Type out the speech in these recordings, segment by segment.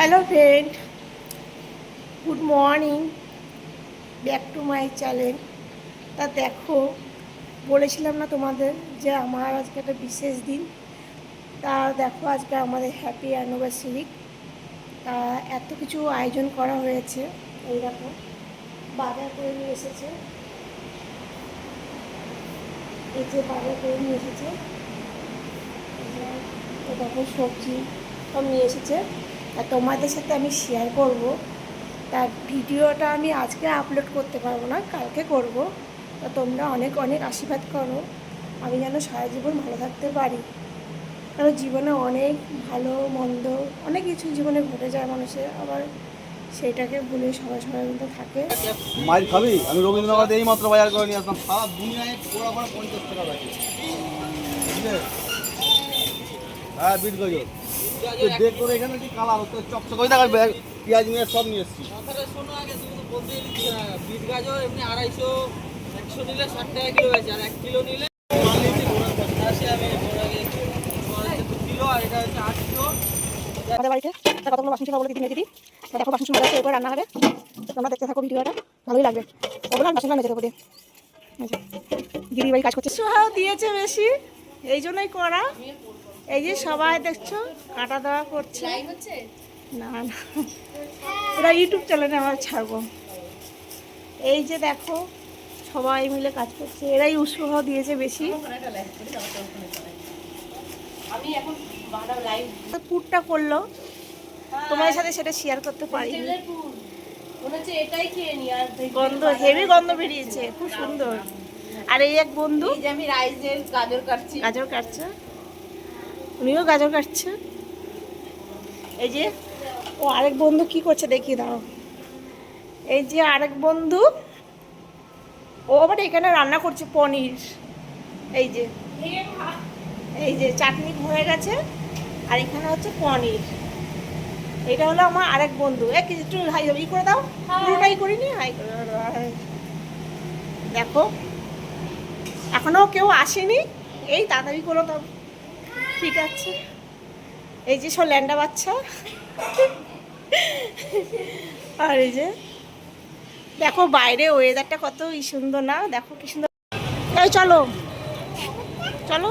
Hello friend good morning back to my channel তা দেখো, বলেছিলাম না তোমাদের যে আমার আজকে একটা বিশেষ দিন। তা দেখো, আজকে আমাদের হ্যাপি অ্যানিভার্সারি তা এত কিছু আয়োজন করা হয়েছে। এই দেখো, বাজার করে নিয়ে এসেছে। এই যে বাজার করে নিয়ে এসেছে। দেখো সবজি সব নিয়ে এসেছে। আর তোমাদের সাথে আমি শেয়ার করব। তার ভিডিওটা আমি আজকে আপলোড করতে পারব না, কালকে করব। তা তোমরা অনেক অনেক আশীর্বাদ করো। আমি যেন সারা জীবন ভালো থাকতে পারি। কারণ জীবনে অনেক ভালো, মন্দ, অনেক কিছু জীবনে ঘটে যায় মানুষের। আবার সেইটাকে ভুলে সবাই সবাই মধ্যে থাকে। খাবি? আমি রবীন্দ্রনাথ এই মাত্র বাজার করে নিয়ে আসলাম সারা দুনিয়ায় পঞ্চাশ টাকা হ্যাঁ বিট গজর তুই এখানে কি কালার হচ্ছে? চকচক। ওই দেখা পেঁয়াজ নিয়ে সব নিয়ে এসছি। কথাটা শোনো আগে তুমি তো বলতেই দিচ্ছি না বিট গাজর এমনি আড়াইশো একশো নিলে ষাট টাকা কিলো আছে আর এক কিলো নিলে আশি আমি ওর আগে তোমার হচ্ছে দু কিলো আর এটা হচ্ছে আট কিলো। আমাদের বাড়িতে তা কতগুলো বাসন ছিল বলে দিদি দিদি দেখো বাসন সময় এরপর রান্না হবে। তোমরা দেখতে থাকো ভিডিওটা ভালোই লাগবে। ওগুলো আর বাসন মেজে দেবো দিয়ে দিদি বাড়ি কাজ করছে। সোহাও দিয়েছে বেশি এই জন্যই করা। এই যে সবাই দেখছ কাটা দেওয়া করছে। না না। ওরা ইউটিউব চ্যানেলে আমার ছাড়বো। এই যে দেখো সবাই মিলে কাজ করছে। এরাই উৎসাহ দিয়েছে বেশি। পুরটা করল। তোমার সাথে সেটা শেয়ার করতে পারি। গন্ধ হেভি গন্ধ বেরিয়েছে। খুব সুন্দর। আর এই এক বন্ধু আমি রাইসের গাজর কাটছি। গাজর কাটছে। উনিও গাজর কাটছে। এই যে ও আরেক বন্ধু কি করছে দেখি দাও এই যে আরেক বন্ধু ও আবার এখানে রান্না করছে পনির। এই যে এই যে চাটনি হয়ে গেছে আর এখানে হচ্ছে পনির। এটা হলো আমার আরেক বন্ধু। এক একটু হাই ই করে দাও। পুরোটাই করিনি হাই করে দাও হাই। দেখো এখনও কেউ আসেনি। এই তাড়াতাড়ি করো তো ঠিক আছে। এই যে সব বাচ্চা। আর এই যে, দেখো বাইরে ওয়েদারটা কত সুন্দর না? দেখো কি সুন্দর। চলো চলো।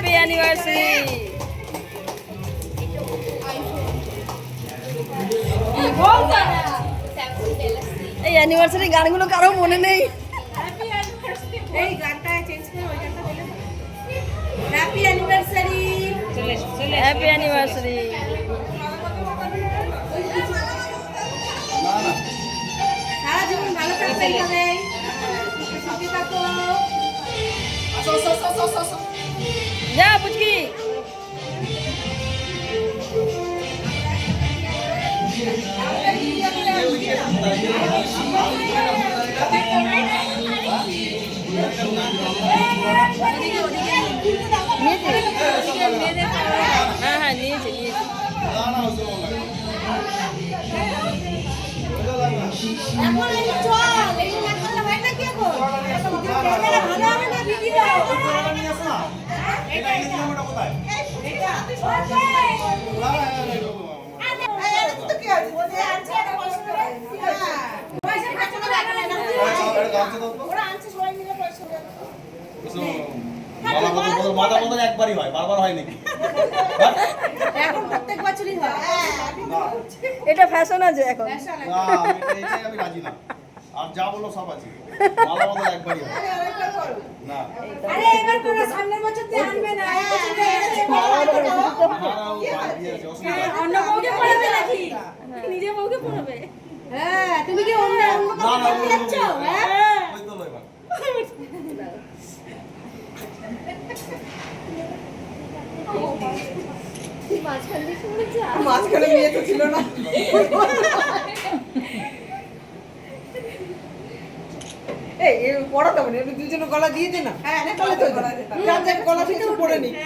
হ্যাপি অ্যানিভার্সারি এই অ্যানিভার্সারি গানগুলো কারও মনে নেই। এই গানটা চেঞ্জ করে ওই গানটা বলে হ্যাপি অ্যানিভার্সারি হ্যাপি অ্যানিভার্সারি সারা জীবন ভালো থাকতে হবে সুখে থাকো। যা পুচকি হ্যাঁ হ্যাঁ নিয়েছি নিয়েছি এখন এই চল এই না করলে হয় না কি এখন ক্যামেরা ভালো হবে না ভিডিও এটা মাথা একবারই হয় বারবার হয় নাকি এখন প্রত্যেক বছরই হয় এটা ফ্যাশন আছে এখন। না আমি এটা- এটাই আমি রাজি না। আর যা বলো সব আছে। মালা বদল একবারই হয়। না আরে এবার করে সামনের অন্য পড়াবে নাকি নিজে বউকে পড়াবে হ্যাঁ তুমি কি অন্য অন্য যাচ্ছ হ্যাঁ মাঝখান বিয়ে তো ছিল না। এই পড়াতে হবে না দুজনে গলা দিয়ে দে না। হ্যাঁ গলা তো গলা গলা থেকে পড়ে নি